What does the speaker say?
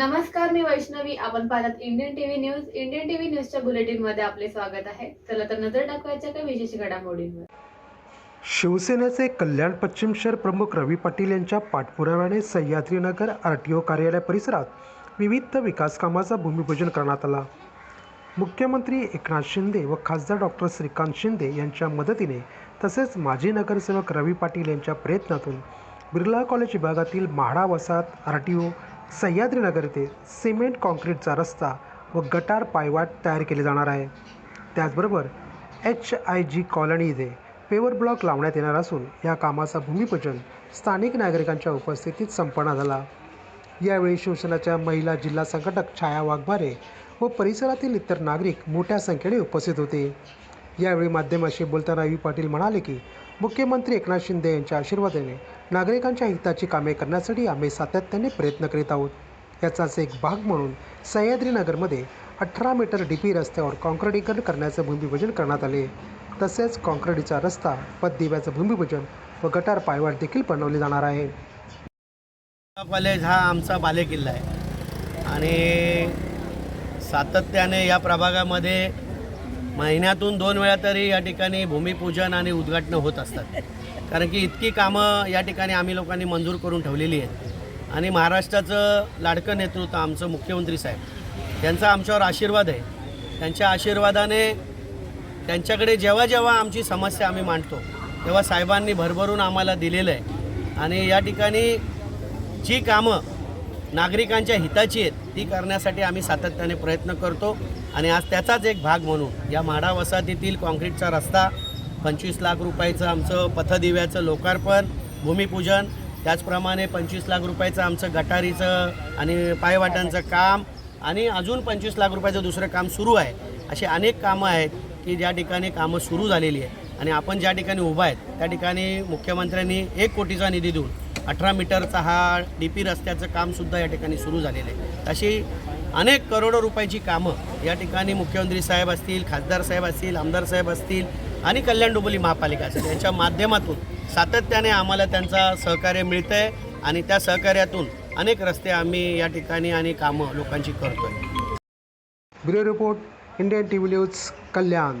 नमस्कार मी वैष्णवी. आपण पाहतात Indian TV news Indian TV न्यूजच्या बुलेटिनमध्ये आपले स्वागत आहे. चला तर नजर टाकवायच्या काही विशेष घडामोडींवर. शिवसेनेचे कल्याण पश्चिम शहर प्रमुख रवी पाटील यांच्या पाठपुराव्याने सह्याद्रीनगर आर टी ओ कार्यालय परिसरात विविध विकास कामाचा भूमिपूजन करण्यात आला. मुख्यमंत्री एकनाथ शिंदे व खासदार डॉक्टर श्रीकांत शिंदे यांच्या मदतीने तसेच माजी नगरसेवक रवी पाटील यांच्या प्रयत्नातून बिर्ला कॉलेज विभागातील म्हाडा वसाहत आर टी ओ सह्याद्रीनगर येथे सिमेंट काँक्रीटचा रस्ता व गटार पायवाट तयार केले जाणार आहे. त्याचबरोबर एच आय जी कॉलनी येथे पेवर ब्लॉक लावण्यात येणार असून या कामाचा भूमिपूजन स्थानिक नागरिकांच्या उपस्थितीत संपन्न झाला. यावेळी शिवसेनेच्या महिला जिल्हा संघटक छाया वाघमारे व परिसरातील इतर नागरिक मोठ्या संख्येने उपस्थित होते. यावेळी माध्यमाशी बोलताना रवी पाटील म्हणाले की मुख्यमंत्री एकनाथ शिंदे यांच्या आशीर्वादाने नागरिकांच्या हिताची कामे करण्यासाठी आम्ही सातत्याने प्रयत्न करीत आहोत. याचाच एक भाग म्हणून सह्याद्रीनगरमध्ये अठरा मीटर डी पी रस्त्यावर कॉन्क्रिटीकरण करण्याचं भूमिपूजन करण्यात आले. तसेच कॉन्क्रिटीचा रस्ता पददिव्याचं भूमिपूजन व गटार पायवाट देखील बनवले जाणार आहे. कॉलेज हा आमचा बालेकिल्ला आहे. आणि सातत्याने या प्रभागामध्ये महिन्यातून दोन वेळा तरी या ठिकाणी भूमिपूजन आणि उद्घाटनं होत असतात. कारण की इतकी कामं या ठिकाणी आम्ही लोकांनी मंजूर करून ठेवलेली आहेत. आणि महाराष्ट्राचं लाडकं नेतृत्व आमचं मुख्यमंत्री साहेब त्यांचा आमच्यावर आशीर्वाद आहे. त्यांच्या आशीर्वादाने त्यांच्याकडे जेव्हा जेव्हा आमची समस्या आम्ही मांडतो तेव्हा साहेबांनी भरभरून आम्हाला दिलेलं आहे. आणि या ठिकाणी जी कामं नागरिकांच्या हिताची आहेत ती करण्यासाठी आम्ही सातत्याने प्रयत्न करतो. आणि आज त्याचाच एक भाग म्हणून या म्हाडा वसाहतीतील कॉन्क्रीटचा रस्ता पंचवीस लाख रुपयाचं आमचं पथदिव्याचं लोकार्पण भूमिपूजन त्याचप्रमाणे पंचवीस लाख रुपयाचं आमचं गटारीचं आणि पायवाटांचं काम आणि अजून पंचवीस लाख रुपयाचं दुसरं काम सुरू आहे. अशी अनेक कामं आहेत की ज्या ठिकाणी कामं सुरू झालेली आहे आणि आपण ज्या ठिकाणी उभा आहेत त्या ठिकाणी मुख्यमंत्र्यांनी एक कोटीचा निधी देऊन अठरा मीटरचा हा डी पी रस्त्याचं कामसुद्धा या ठिकाणी सुरू झालेलं आहे. तशी अनेक करोडो रुपयाची कामं या ठिकाणी मुख्यमंत्री साहेब असतील खासदार साहेब असतील आमदार साहेब असतील आणि कल्याण डोंबिवली महापालिका असेल यांच्या माध्यमातून सातत्याने आम्हाला त्यांचा सहकार्य मिळतं आहे आणि त्या सहकार्यातून अनेक रस्ते आम्ही या ठिकाणी आणि कामं लोकांची करतो आहे bureau report Indian T V news Kalyan.